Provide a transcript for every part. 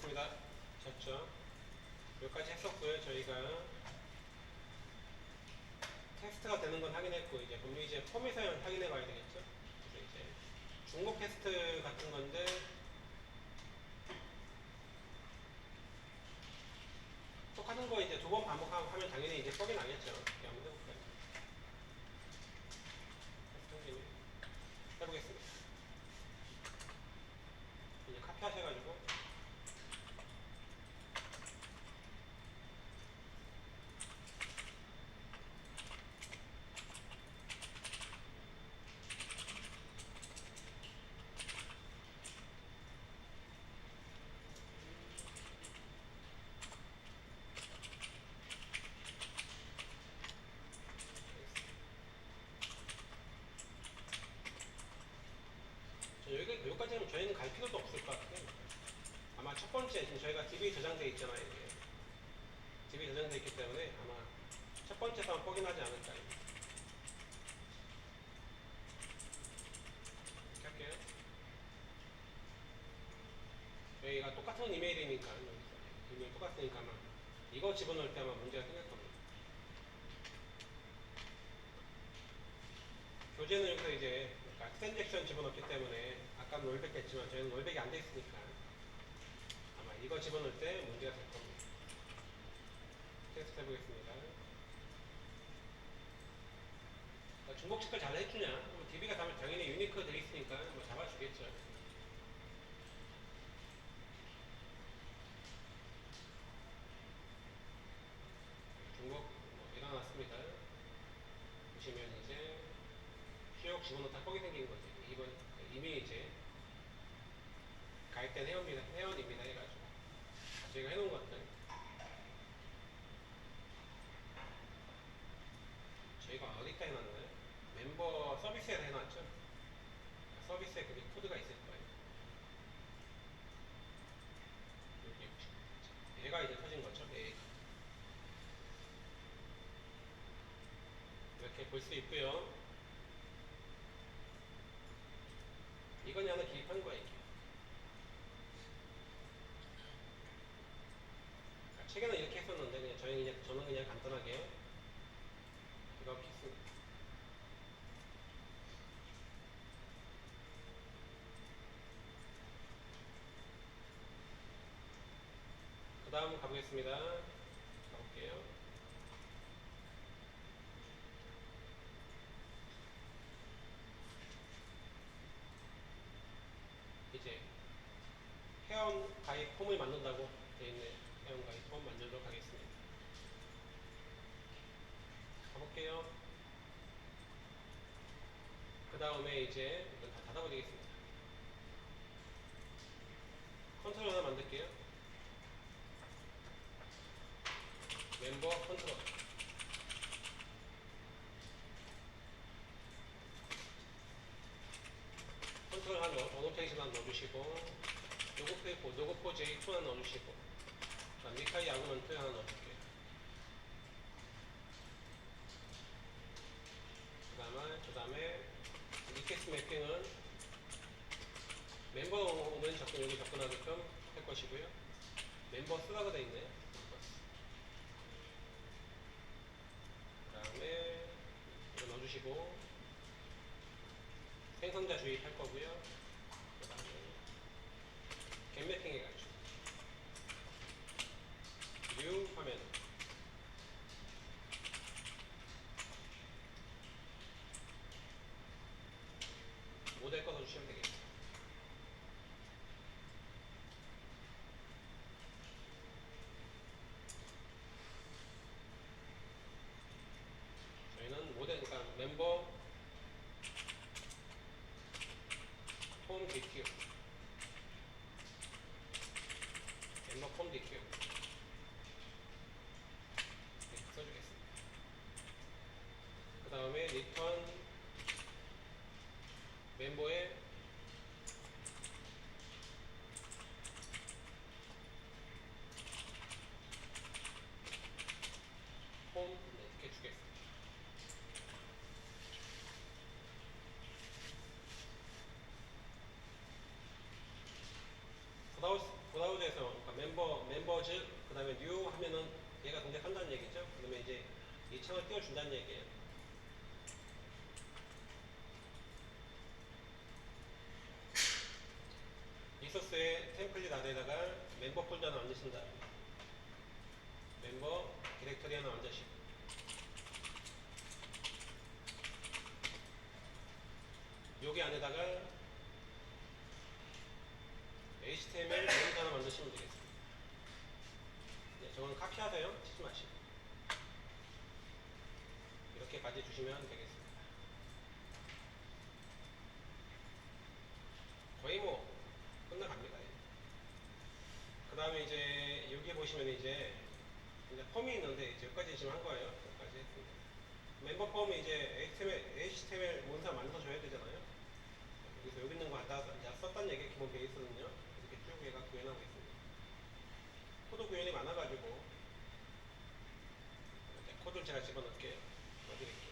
가보겠습니다. 졌죠? 여기까지 했었고요. 저희가 테스트가 되는 건 확인했고 이제 그럼 이제 폼에서 확인해 봐야 되겠죠? 그래서 이제 중복 테스트 같은 건데 똑같은 거 이제 두 번 반복하면 당연히 이제 뻑이 나겠죠. 이렇게 한번 해볼까요? 테스트 해보겠습니다. 이제 카피 하셔가지고 저 여기, 여기까지 하면 저희는 갈 필요도 없을 것 같아요. 아마 첫 번째, 지금 저희가 DB 저장되어 있잖아요. 이게. DB 저장되어 있기 때문에 아마 첫 번째서만 확인하지 않을까. 이렇게 할게요. 저희가 똑같은 이메일이니까, 여기서. 이메일 똑같으니까 아마 이거 집어넣을 때 아마 문제가 생길 겁니다. 교재는 여기서 트랜잭션 집어넣기 때문에 아까는 월백 했지만 저희는 월백이 안 돼 있으니까 아마 이거 집어넣을 때 문제가 될 겁니다. 테스트 해보겠습니다. 그러니까 중복 체크를 잘 해주냐? 뭐 DB가 당연히 유니크 돼 있으니까 뭐 잡아주겠죠. 중복 뭐 일어났습니다. 보시면 이제 기억 집어넣다 뻑이 생긴 거지. 이번 이미 이제 가입된 회원입니다. 회원입니다 해가지고 저희가 해놓은 것들 저희가 어디다 해놨나요? 멤버 서비스에 해놨죠. 서비스에 그 코드가 있을 거예요. 여기 얘가 이제 터진 거죠. 얘. 이렇게 볼 수 있고요. 이건 하나 기입한 거예요. 이게. 아, 책에는 이렇게 했었는데 그냥 저는 그냥 간단하게 이렇게 했습니다. 그 다음 가보겠습니다. 가볼게요. 이제 회원 가입 폼을 만든다고 되어 있는 회원 가입 폼 만들도록 하겠습니다. 가볼게요. 그 다음에 이제 이건 다 닫아버리겠습니다. 컨트롤 하나 만들게요. 멤버 컨트롤. 컨트롤 한 언어 페이지 하나 넣어주시고 요거 페이포, 요거포 J2 하나 넣어주시고 미카이 아구먼트 하나 넣어줄게요. 그 다음에 그 다음에 리퀘스트 매핑은 멤버 오면 접근 여기 접근하게끔 할 것이고요. 멤버 쓰라고 돼 있네요. 그 다음에 이거 넣어주시고 생성자 주입할 거고요. 그 다음에 겟매핑 해가지고 뉴 화면 모델 꺼서 주시면 되겠습니다. 저희는 모델, 그러니까 멤버 폼 DQ 멤버 폼 DQ 이렇게 써주겠습니다. 리턴 멤버의 폼 네, 이렇게 주겠습니다. 브라우즈, 브라우저에서 그러니까 클로즈 그 다음에 뉴 하면은 얘가 동작한다는 얘기죠. 그러면 이제 이 창을 띄워준다는 얘기예요. 리소스의 템플릿 아래에다가 멤버 폴더 하나 얹으신다. 멤버 디렉터리 하나 얹으시고 여기 안에다가 HTML 멘트 하나 만드시면 되겠습니다. 네, 저건 카피하세요. 치지 마시고. 이렇게 가져주시면 되겠습니다. 거의 뭐 끝나갑니다. 그 다음에 이제 여기 보시면 이제 이제 펌이 있는데 이제 여기까지 지금 한 거예요. 여기까지 했습니다. 멤버 펌이 이제 HTML, HTML 문서 만들어줘야 되잖아요. 여기서 여기 있는 거 갖다 이제 썼다는 얘기 기본 베이스는요. 이렇게 쭉 얘가 구현하고 있습니다. 코드 구현이 많아가지고 코드를 제가 집어넣을게요. 어디 갔니?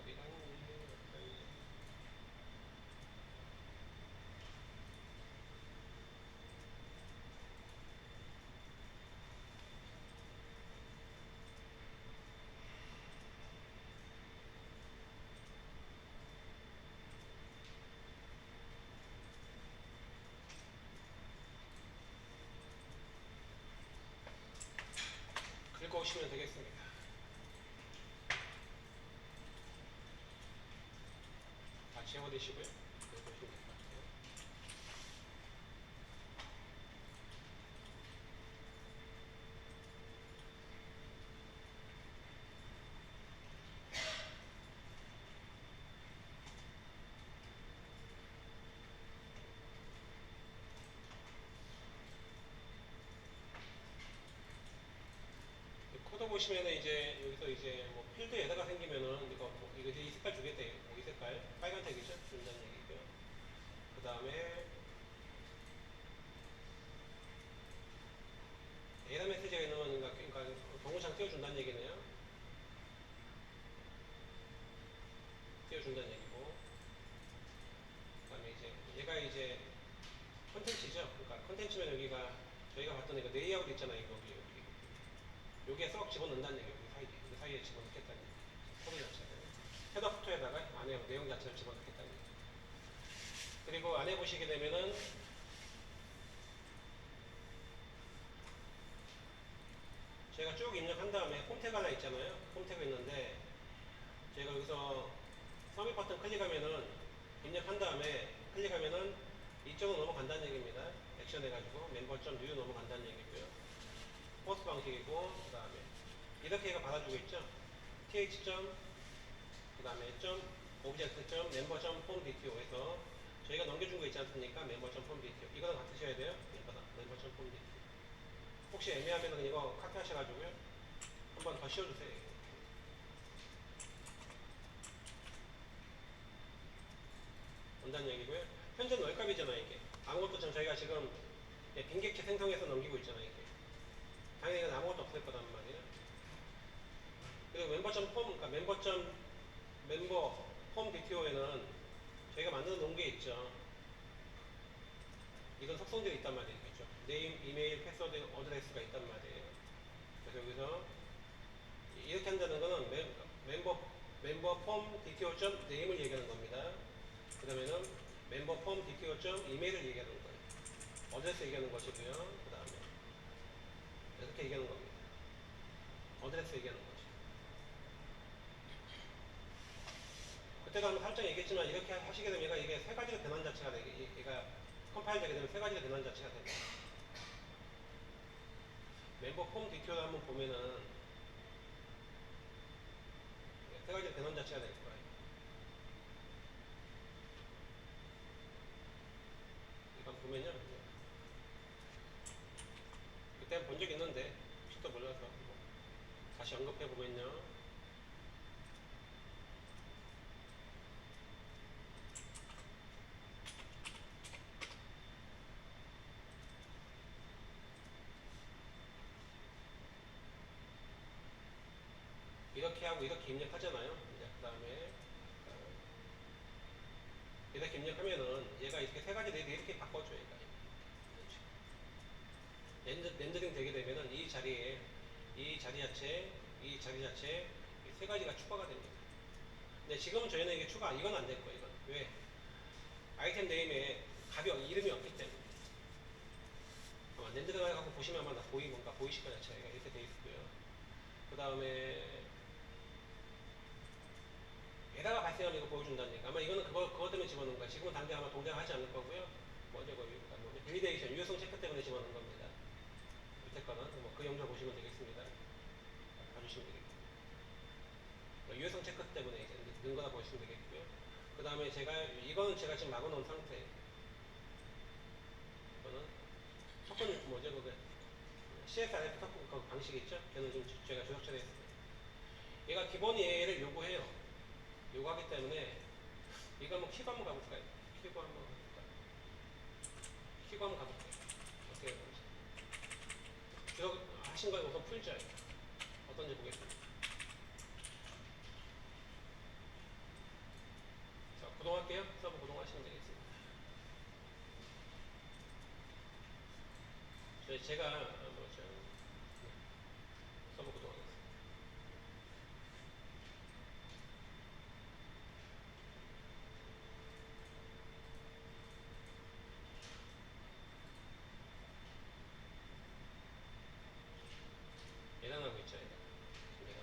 어디 갔니? 오시면 되겠습니다. 다 지워드시고요. 긁어 오시면 될 것 같아요. 이 코드 보시면은 이제 여기서 이제 뭐 필드 에다가 생기면은 이거 뭐 이거 이제 이 색깔 주겠대. 뭐이 색깔 빨간색이죠? 준다는 얘기고요. 그 다음에 에러 메시지가 있는 건 그러니까, 그러니까 경고창 띄워준다는 얘기네요. 띄워준다는 얘기고. 그 다음에 이제 얘가 이제 컨텐츠죠. 그러니까 컨텐츠면 여기가 저희가 봤던 이거 레이아웃 있잖아요. 여기 여기. 여기에 썩 집어넣는다는 얘기예요. 여기 사이에. 여기 사이에 집어넣겠다는 얘기. 코드 자체를. 헤더 포토에다가 안에 내용 자체를 집어넣겠다는 얘기. 그리고 안에 보시게 되면은 제가 쭉 입력한 다음에 홈택 하나 있잖아요. 홈택이 있는데 제가 여기서 서밋 버튼 클릭하면은 입력한 다음에 클릭하면은 이쪽으로 넘어간다는 얘기입니다. 액션 해가지고 멤버.new 넘어간다는 얘기고요. 포스 방식이고 그 다음에 이렇게 얘가 받아주고 있죠. th. 그 다음에 점 오브젝트 점 멤버 점폼 dto에서 저희가 넘겨준 거 있지 않습니까? 멤버 점폼 dto 이거랑 같으셔야 돼요. 멤버다 멤버 점폼 dto 혹시 애매하면 이거 카피하셔가지고요. 한번 더 씌워주세요. 온다는 얘기고요. 현재 널값이잖아요 이게. 아무것도 지금 저희가 지금 예, 빈객체 생성해서 넘기고 있잖아요 이게. 당연히 이건 아무것도 없을 거단 말이에요. 그리고 멤버점 폼, 그러니까 멤버점 멤버 폼 DTO에는 저희가 만들어 놓은 게 있죠. 이건 속성들이 있단 말이겠죠. 네임, 이메일, 패스워드, 어드레스가 있단 말이에요. 그래서 여기서 이렇게 한다는 거는 멤, 멤버 멤버 폼 DTO 점 네임을 얘기하는 겁니다. 그 다음에는 멤버 폼 DTO 점 이메일을 얘기하는 거예요. 어드레스 얘기하는 것이고요. 그 다음에 이렇게 얘기하는 겁니다. 어드레스 얘기하는 거죠. 그때도 한번 살짝 얘기했지만 이렇게 하시게 되면 얘가 이게 세 가지로 변환 자체가 되게 이- 얘가 컴파일 되게 되면 세 가지로 변환 자체가 됩니다. 멤버 폼 DTO를 한번 보면은 세 가지로 변환 자체가 될 거예요. 이건 보면요. 그때 본 적 있는데 혹시 또 몰라서 뭐 다시 언급해 보면요. 이렇게 입력하잖아요. 이제 그 다음에 이렇게 입력하면은 얘가 이렇게 세 가지 레드 이렇게 바꿔줘요. 얘가. 그렇죠. 렌더, 렌더링 되게 되면은 이 자리에 이 자리 자체, 이 자리 자체 이세 가지가 추가가 됩니다. 근데 지금은 저희는 이게 추가 이건 안 될 거예요. 이건 왜? 아이템 네임에 없- 이름이 없기 때문에. 아마 렌더링을 갖고 보시면 아마 다 보이 뭔가 보이실 거예요. 차이가 이렇게 돼 있고요. 그 다음에 에다가 발생하는 거 보여준다는 얘기. 아마 이거는 그거, 그것 때문에 집어넣은 거야. 지금은 당장 아마 동작하지 않을 거고요. 먼저 거기 뭐냐, 밸리데이션, 유효성 체크 때문에 집어넣은 겁니다. 밑에 거는 뭐 그 영상 보시면 되겠습니다. 봐주시면 되겠고요. 뭐 유효성 체크 때문에 이제 넣은 거다 보시면 되겠고요. 그 다음에 제가, 이거는 제가 지금 막아놓은 상태예요. 이거는 토큰 뭐죠, 그게. CSRF 그 방식이 있죠? 걔는 좀 제가 조작 처리 했습니다. 얘가 기본이 얘를 요구해요. 요구하기 때문에 이거 한번 키고 한번 가볼까요? 키고 한번 가볼까요? 키고 한번 가볼까요? 어떻게 해볼지. 기록 하신 거 우선 풀죠. 어떤지 보겠습니다. 자, 구동할게요. 서브 구동하시면 되겠습니다. 저희 제가 어, 뭐죠? 서브 구동하겠습니다. 예단하고 있죠, 예단. 예단.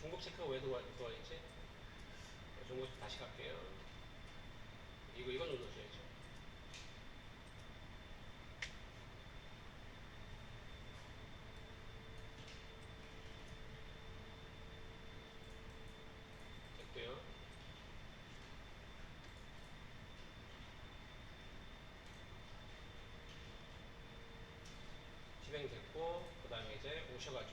중복 체크가 왜 들어와, 있지? 체크 다시 갈게요. 이거, 이거 눌러줘야죠. 됐고요. 실행됐고, 그 다음에 이제 오셔가지고.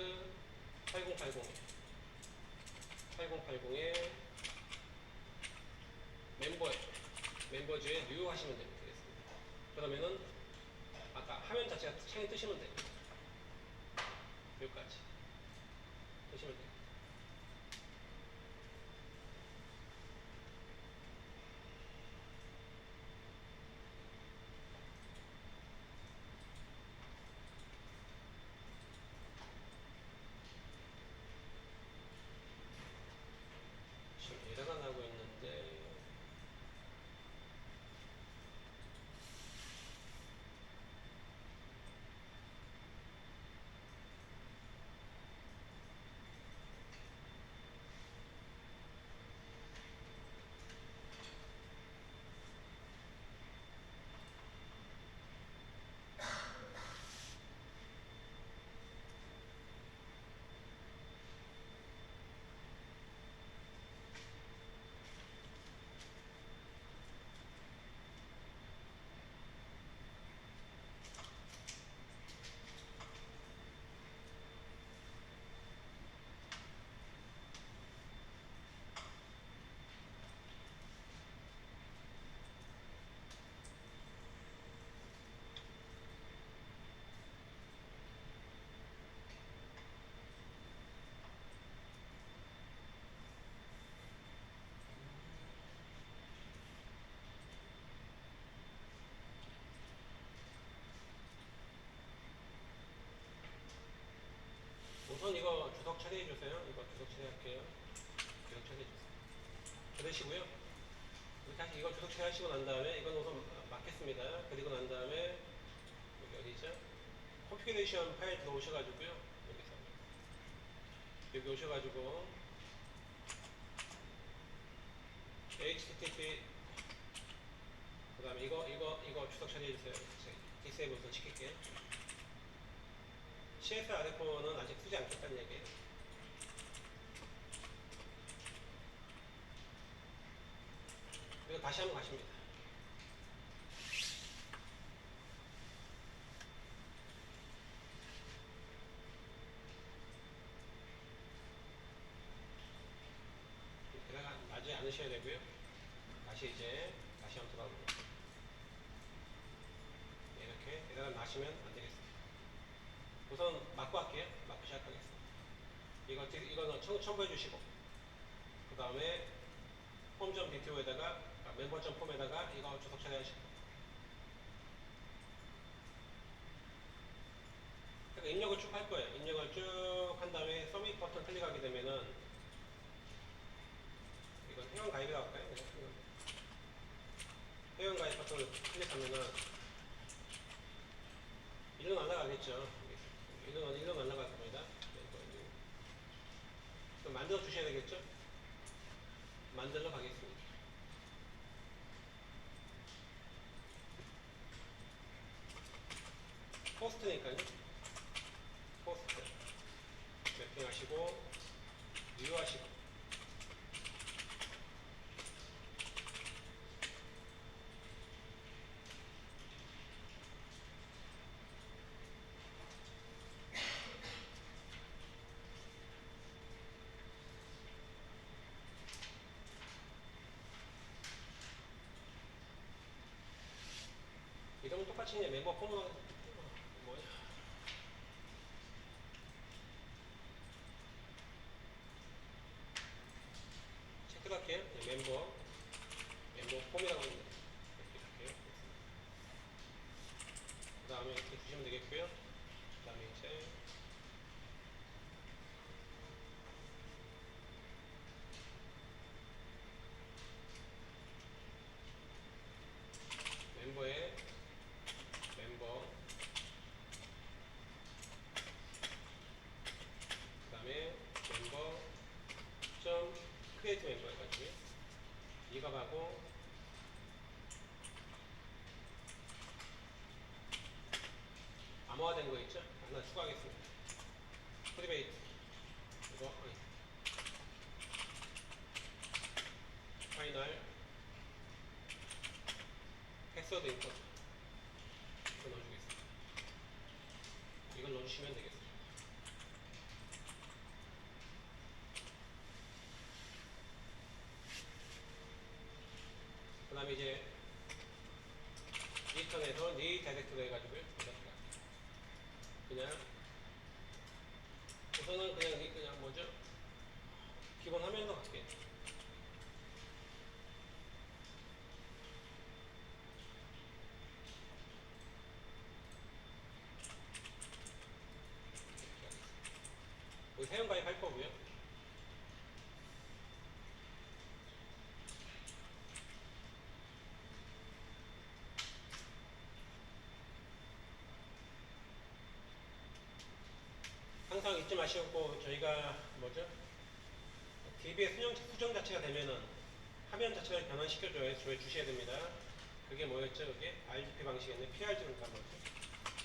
로컬호스트 8080에 8080에 멤버에 멤버즈에 뉴 하시면 됩니다. 그러면은 아까 화면 자체가 창이 뜨시면 됩니다. 여기까지 뜨시면 돼요. 지금 에러가 나고 있는데 우선 이거 주석 처리해 주세요. 이거 주석 처리할게요. 주석 처리해 주세요. 그러시고요. 이렇게 하시 이거 주석 처리하시고 난 다음에 이건 우선 맞겠습니다. 그리고 난 다음에 여기 어디죠? 컴피레이션 파일 들어오셔가지고요. 여기서 여기 오셔가지고 HTTP 그 다음에 이거 이거 이거 주석 처리해 주세요. 디세이블 우선 시킬게요. CSRF4는 아직 쓰지 않겠다는 얘기예요. 그리고 다시 한번 가십니다. 들어가 나지 않으셔야 되고요. 다시 이제 다시 한번 돌아옵니다. 네, 이렇게 에러가 나시면 안 되겠습니다. 우선 맞고 할게요. 맞고 시작하겠습니다. 이거 디- 이거는 첨, 첨부해 주시고 그 다음에 DTO에다가 아, 멤버점 폼에다가 이거 주석 처리하시고 그러니까 입력을 쭉 할 거예요. 입력을 쭉 한 다음에 서밋 버튼 클릭하게 되면은 이건 회원 가입이라고 할까요? 그냥 회원 가입 버튼을 클릭하면은 일로 날아가겠죠. 일로 일로 날아갈 겁니다. 그럼 만들어 주셔야 되겠죠? 만들러 가겠습니다. 포스트니까요. 포스트. 매핑하시고, 유효하시고. 이러면 똑같이 멤버 하겠습니다. 뭐야? 체크할게요. 네, 멤버 멤버 폼이라고 합니다. 이렇게 할게요. 그 다음에 이렇게 주시면 되겠고요. 그 다음에 이제 멤버에 멤버 그 다음에 멤버 점 크리에이트 멤버 해가지고 이거 하고 암호화된 거 있죠? 하나 추가하겠습니다. 프리베이트 이거 아니. 파이널 패스워드 인포트 이거 넣어주겠습니다. 넣어주시면 되겠습니다. 그 다음에 이제 리턴에서 리 다이렉트로 해가지고요. 그냥 우선은 그냥 이- 그냥 뭐죠? 기본 화면으로 갈게요. 우리 회원가입 할 거고요. 마시고 저희가 뭐죠? DB의 수정, 수정 자체가 되면은 화면 자체를 변환시켜줘야 줘- 주셔야 됩니다. 그게 뭐였죠? 그게 RGP 방식이었네. PRG는 뭐죠?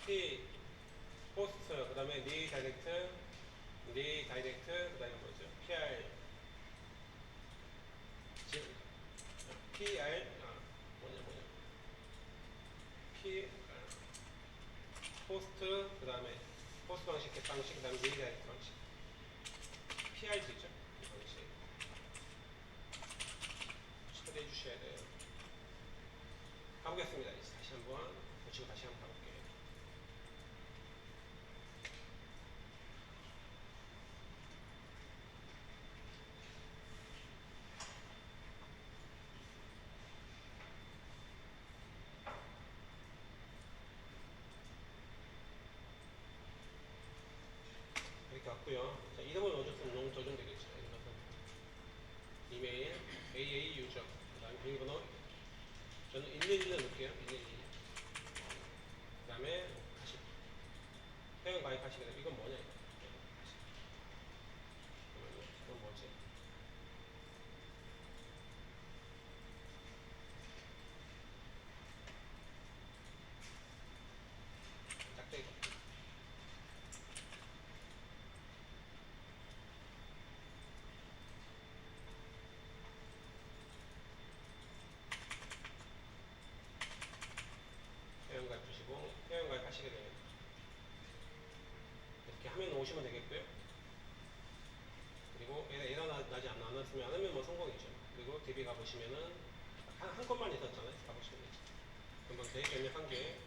P 포스트, 그 다음에 리 다이렉트, 리 다이렉트, 그 다음에 뭐죠? PR 지, PR 아 뭐냐 뭐냐 P 아, 포스트 그 다음에 포스트 방식, 겟 방식, 그 다음에 리 다이렉트 방식 PRG죠? 이 방식 처리해 주셔야 돼요. 가보겠습니다. 이제 다시 한번 보시고 다시 한번 가볼게요. 이렇게 왔고요. 자, 이름을 넣어줬으면 너무 더좀 되겠죠. 이것은 이메일 AA 유저 그 다음에 비밀번호 저는 111을 넣을게요. 111. 그 다음에 다시 회원 가입하시게 되면 이건 뭐냐 이거. 잠깐만요. 이건 뭐지? 짝대기. 회원가입 주시고 회원가입 하시게 되면 이렇게 화면 오시면 되겠고요. 그리고 에러 나지 않- 않았으면 안 하면 뭐 성공이죠. 그리고 DB 가보시면은 한, 한 건만 있었잖아요. 가보시면 되죠. 금방 대입 입력한 게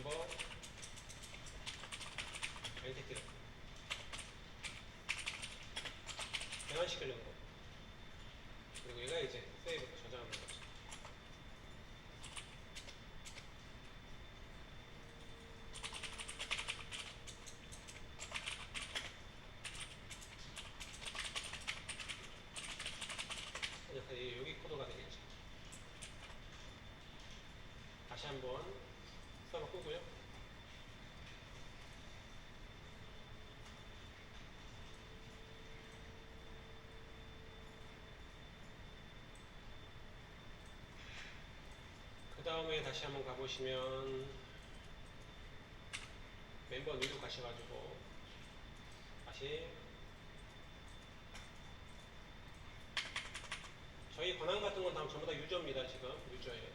2번 렌테크를 변환시키려고 다음에 다시 한번 가보시면 멤버 뉴로 가셔가지고 다시. 저희 권한 같은 건 다 전부 다 유저입니다 지금. 유저예요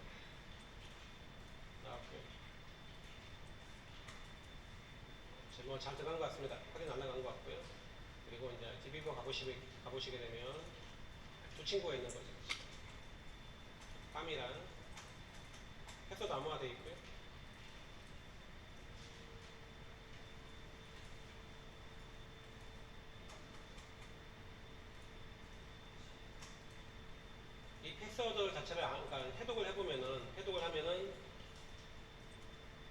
나왔고요 지금 뭐잘 들어간 것 같습니다. 확인 안 나간 것 같고요. 그리고 이제 DB버 가보시게, 가보시게 되면 두 친구가 있는 거죠. 빰이랑 해서도 암호화되어 있고요 이 패스워드 자체를 아- 그러니까 해독을 해보면은 해독을 하면은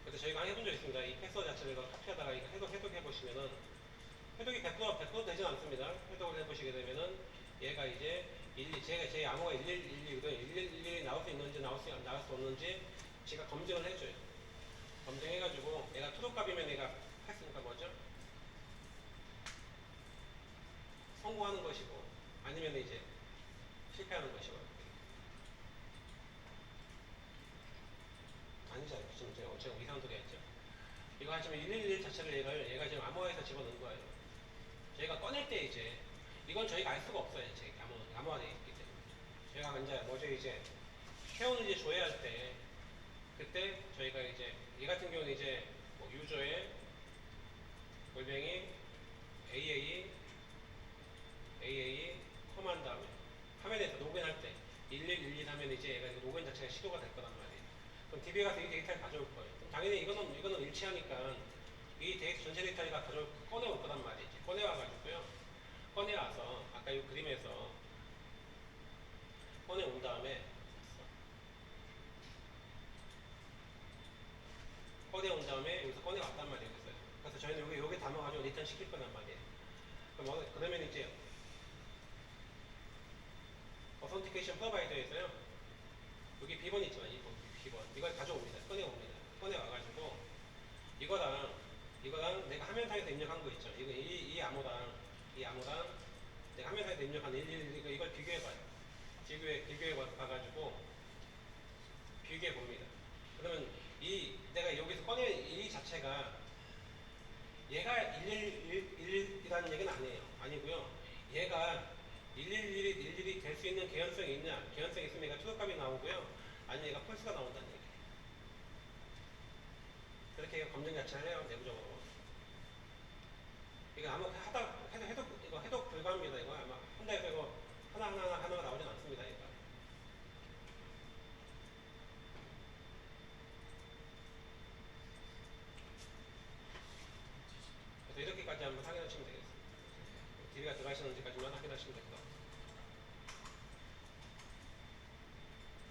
그래서 저희가 해본 적 있습니다. 이 패스워드 자체를 카피하다가 이거 해독 해독해 보시면은 해독이 100% 100% 되진 않습니다. 해독을 해보시게 되면은 얘가 이제 1, 제가 제 암호가 1111이거든요. 1111이 나올 수 있는지 나올 수 나올 수 없는지 제가 검증을 해줘요. 검증해가지고 얘가 투독값이면 얘가 패스니까 뭐죠? 성공하는 것이고 아니면 이제 실패하는 것이고 아니잖아요. 지금 제가 제가 이상한 소리 했죠. 이거 하지만 111 자체를 얘가, 얘가 지금 암호화해서 집어넣은 거예요. 저희가 꺼낼 때 이제 이건 저희가 알 수가 없어요. 제 암호, 암호화되어 있기 때문에. 저희가 이제 뭐죠 이제 회원을 이제 조회할 때 그때 저희가 이제 이 같은 경우는 이제 뭐 유저의 골뱅이 AA AA 컴한 다음에 화면에서 로그인할 때 1111 하면 이제 얘가 로그인 자체가 시도가 될 거란 말이에요. 그럼 DB가 이 데이터를 가져올 거예요. 당연히 이거는 이거는 일치하니까 이 데이터 전체 데이터를 가져올 꺼내올 거란 말이지. 꺼내와 가지고요. 꺼내와서 아까 이 그림에서 꺼내온 다음에 꺼내 온 다음에 여기서 꺼내 왔단 말이에요. 그래서, 그래서 저희는 여기 여기 담아가지고 리턴 시킬 거란 말이에요. 그럼 어- 그러면 이제 어선티케이션 프로바이더에서요. 여기 비번 있잖아요. 이번 비번. 이걸 가져옵니다. 꺼내 옵니다. 꺼내 와가지고 이거랑 이거랑 내가 화면상에서 입력한 거 있죠. 이거 이, 이 암호랑 이 암호랑 내가 화면상에서 입력한 111 이거 이걸 비교해봐요. 비교해 비교해 봐- 봐가지고 비교해 봅니다. 그러면 이 내가 여기서 꺼낸 이 자체가 얘가 111이라는 얘기는 아니에요. 아니고요. 얘가 111이 11이 될 수 있는 개연성이 있냐? 개연성이 있으면 얘가 투석값이 나오고요. 아니면 얘가 펄스가 나온다는 얘기예요. 그렇게 검증 자체를 해요. 내부적으로.